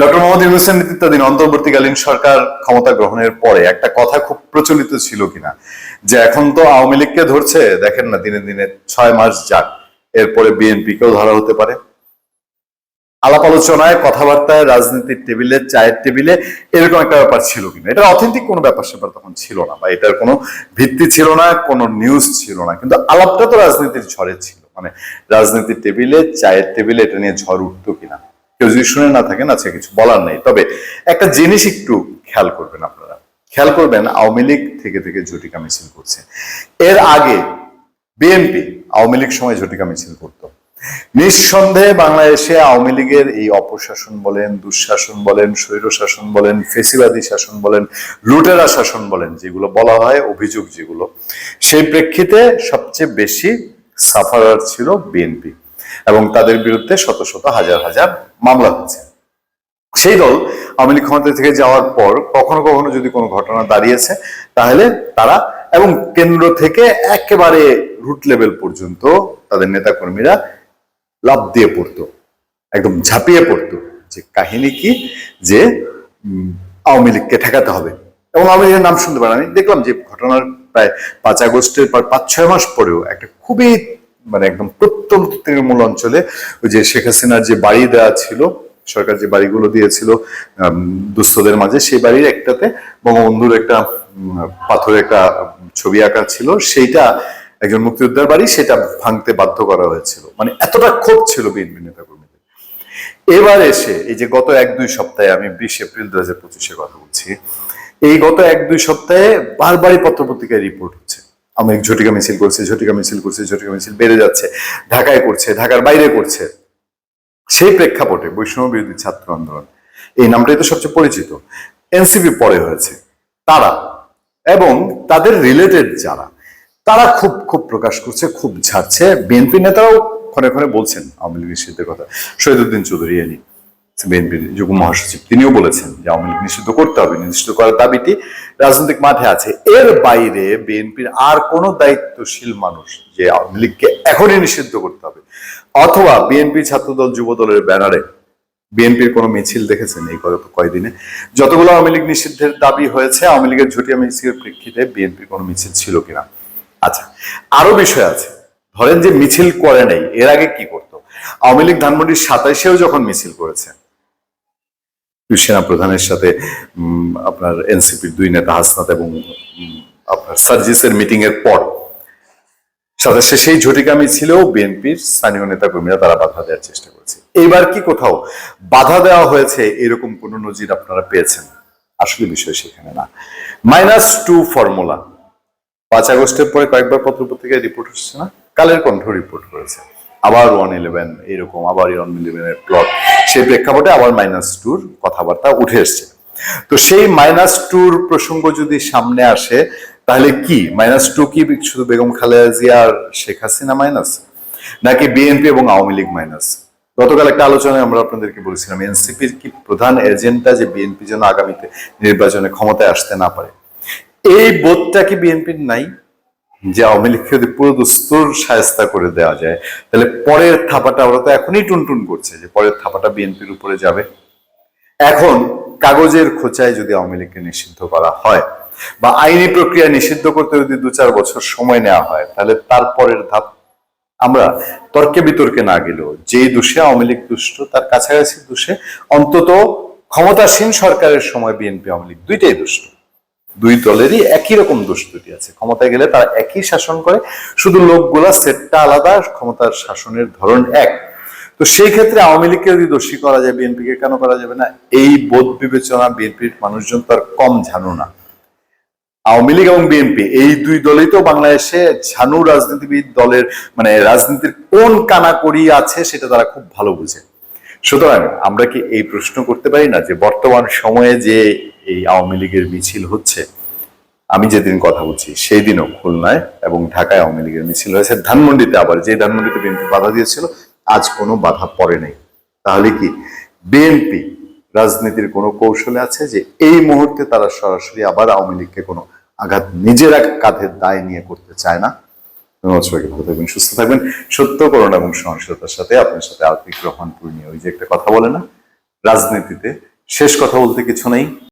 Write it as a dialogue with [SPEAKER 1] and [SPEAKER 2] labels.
[SPEAKER 1] Doctor Mohammad ইউনুসের নেতৃত্বাধীন অন্তর্বর্তীকালীন সরকার ক্ষমতা গ্রহণের পরে একটা কথা খুব প্রচলিত ছিল কিনা? যে এখন তো আওয়ামী লীগকে ধরছে, দেখেন না, দিনে দিনে ছয় মাস যাক, এরপরে বিএনপি কেও ধরা হতে পারে। আলাপ আলোচনায়, কথাবার্তায়, রাজনীতির টেবিলে, চায়ের টেবিলে এরকম একটা ব্যাপার ছিল কিনা? এটা অথেন্টিক কোনো ব্যাপার স্যাপার তখন ছিল না, বা এটার কোনো ভিত্তি ছিল না, কোনো নিউজ ছিল না। কিন্তু আলাপটা তো রাজনীতির ঝড়ে ছিল। মানে রাজনীতির টেবিলে, চায়ের টেবিলে এটা নিয়ে ঝড় উঠতো কিনা? কেউ যদি শুনে না থাকেন আছে কিছু বলার নেই। তবে একটা জিনিস একটু খেয়াল করবেন আপনারা। খেয়াল করবেন, আওয়ামী লীগ থেকে থেকে ঝটিকা মিছিল করছে। এর আগে বিএনপি আওয়ামী লীগ সময় ঝটিকা মিছিল করতো। নিঃসন্দেহে বাংলাদেশে আওয়ামী লীগের এই অপশাসন বলেন, দুঃশাসন বলেন স্বৈর শাসন বলেন, ফেসিবাদী শাসন বলেন, লুটেরা শাসন বলেন, যেগুলো বলা হয়, অভিযোগ যেগুলো, সেই প্রেক্ষিতে সবচেয়ে বেশি সাফারার ছিল বিএনপি। এবং তাদের বিরুদ্ধে শত শত হাজার হাজার মামলা হচ্ছে সেই দল আওয়ামী লীগ ক্ষমতা থেকে যাওয়ার পর কখনো কখনো যদি কোনো ঘটনা দাঁড়িয়েছে, তাহলে তারা এবং কেন্দ্র থেকে একেবারে রুট লেভেল পর্যন্ত তাদের নেতাকর্মীরা লাভ দিয়ে পড়তো, একদম ঝাঁপিয়ে পড়তো যে কাহিনী কি? যে আওয়ামী লীগকে ঠেকাতে হবে। এবং আওয়ামী লীগের নাম শুনতে পারেন। আমি দেখলাম যে ঘটনার প্রায় পাঁচ আগস্টের পর পাঁচ ছয় মাস পরেও একটা খুবই মানে একদম প্রত্যন্ত তৃণমূল অঞ্চলে যে শেখ হাসিনার যে বাড়ি দেওয়া ছিল, সরকার যে বাড়িগুলো দিয়েছিল দুস্থদের মাঝে, সেই বাড়ির একটাতে বঙ্গবন্ধুর একটা পাথরের একটা ছবি আঁকা ছিল। সেইটা একজন মুক্তিযোদ্ধার বাড়ি, সেটা ভাঙতে বাধ্য করা হয়েছিল। মানে এতটা ক্ষোভ ছিল বিএনপি নেতাকর্মীদের। এবার এসে, এই যে গত এক দুই সপ্তাহে, আমি বিশ এপ্রিল দু হাজার পঁচিশের কথা বলছি, এই গত এক দুই সপ্তাহে বারবারই পত্রপত্রিকায় রিপোর্ট হচ্ছে। আমি ঝটিকা মিছিল করছে, ঝটিকা মিছিল করছে, ঝটিকা মিছিল বেড়ে যাচ্ছে, ঢাকায় করছে, ঢাকার বাইরে করছে। সেই প্রেক্ষাপটে বৈষম্য বিরোধী ছাত্র আন্দোলন, এই নামটাই তো সবচেয়ে পরিচিত। এনসিপি পরে হয়েছে। তারা এবং তাদের রিলেটেড যারা, তারা খুব খুব প্রকাশ করছে, খুব ঝাড়ছে। বিএনপি নেতারাও ক্ষণে ক্ষণে বলছেন, আওয়ামী লীগের নিষিদ্ধের কথা। শহীদুদ্দিন চৌধুরী এনি বিএনপির যুগ্ম মহাসচিব, তিনিও বলেছেন যে আওয়ামী লীগ নিষিদ্ধ করতে হবে। নিষিদ্ধ করার দাবিটি রাজনৈতিক মাঠে আছে। এর বাইরে বিএনপির আর কোনো দায়িত্বশীল মানুষ যে আওয়ামী লীগকে এখনই নিষিদ্ধ করতে হবে। অথবা বিএনপি ছাত্রদল যুব দলের ব্যানারে বিএনপির কোনো মিছিল দেখেছেন এই গত কয়দিনে? যতগুলো আওয়ামী লীগ নিষিদ্ধের দাবি হয়েছে, আওয়ামী লীগের ঝুটিয়া মিছিলের প্রেক্ষিতে বিএনপির কোনো মিছিল ছিল কিনা? আচ্ছা আরও বিষয় আছে। ধরেন যে মিছিল করে নাই, এর আগে কি করতো? আওয়ামী লীগ ধানমন্ডির সাতাইশেও যখন মিছিল করেছে সেনা প্রধানের সাথে আপনার এনসিপির দুই নেতা হাসনাত এবং আপনার সার্জিসের মিটিং এর পর সাতাশে সেই ঝটিকামি মিছিলেও বিএনপির স্থানীয় নেতা কর্মীরা তারা বাধা দেওয়ার চেষ্টা করেছে। এইবার কি কোথাও বাধা দেওয়া হয়েছে, এরকম কোন নজির আপনারা পেয়েছেন? আসলে বিষয় সেখানে না। Minus two formula. পাঁচ আগস্টের পরে কয়েকবার পত্রপত্রিকায় রিপোর্ট হচ্ছে না? কালের কণ্ঠ রিপোর্ট করেছে। আবার ওয়ান ইলেভেন এরকম আবার ওয়ান ইলেভেনের প্লট সেই প্রেক্ষাপটে আবার মাইনাস টুর কথাবার্তা উঠে এসছে। তো সেই মাইনাস টুর প্রসঙ্গ যদি সামনে আসে, তাহলে কি? মাইনাস টু কি শুধু বেগম খালেদা জিয়া আর শেখ হাসিনা মাইনাস নাকি বিএনপি এবং আওয়ামী লীগ মাইনাস গতকাল একটা আলোচনায় আমরা আপনাদেরকে বলেছিলাম এনসিপির কি প্রধান এজেন্ডা যে বিএনপি যেন আগামীতে নির্বাচনে ক্ষমতায় আসতে না পারে? এই বোধটা কি বিএনপির নাই? যে আওয়ামী লীগকে যদি পুরো দুস্তুর সায়স্তা করে দেওয়া যায়, তাহলে পরের থাপাটা ওরা তো এখনই টুনটুন করছে যে পরের থাপাটা বিএনপির উপরে যাবে। এখন কাগজের খোঁচায় যদি আওয়ামী লীগকে নিষিদ্ধ করা হয় বা আইনি প্রক্রিয়া নিষিদ্ধ করতে যদি দু চার বছর সময় নেওয়া হয়, তাহলে তারপরের ধাপ আমরা তর্কে বিতর্কে না গেলেও যেই দোষে আওয়ামী লীগ দুষ্ট, তার কাছাকাছি দোষে অন্তত ক্ষমতাসীন সরকারের সময় বিএনপি আওয়ামী লীগ দুইটাই দুষ্ট। দুই দলেরই একই রকম দোষ দুটি আছে। ক্ষমতায় গেলে তারা একই শাসন করে, শুধু লোকগুলা সেটটা আলাদা, ক্ষমতার শাসনের ধরন এক। তো সেই ক্ষেত্রে আওয়ামী লীগকে যদি দোষী করা যায়, বিএনপিকে কেন করা যাবে না? এই বোধ বিবেচনা বিএনপির মানুষজন তার কম জানো না। আওয়ামী লীগ এবং বিএনপি, এই দুই দলই তো বাংলাদেশে ঝানু রাজনীতিবিদ দলের মানে রাজনীতির কোন কানাকড়ি আছে সেটা তারা খুব ভালো বুঝে। সুতরাং আমরা কি এই প্রশ্ন করতে পারি না যে বর্তমান সময়ে যে এই আওয়ামী লীগের মিছিল হচ্ছে, আমি যেদিন কথা বলছি সেই দিনও খুলনায় এবং ঢাকায় আওয়ামী লীগের মিছিল হয়েছে। ধানমন্ডিতে আবার যে ধানমন্ডিতে বিএনপি বাধা দিয়েছিল, আজ কোনো বাধা পড়ে নাই। তাহলে কি বিএনপি রাজনীতির কোনো কৌশলে আছে যে এই মুহূর্তে তারা সরাসরি আবার আওয়ামী লীগকে কোনো আঘাত নিজেরা কাঁধের দায় নিয়ে করতে চায় না? সবাইকে, ভালো থাকবেন, সুস্থ থাকবেন। সত্য করুন এবং সহনশীলতার সাথে আপনার সাথে আর্থিক রহমান ওই যে একটা কথা বলে না, রাজনীতিতে শেষ কথা বলতে কিছু নেই।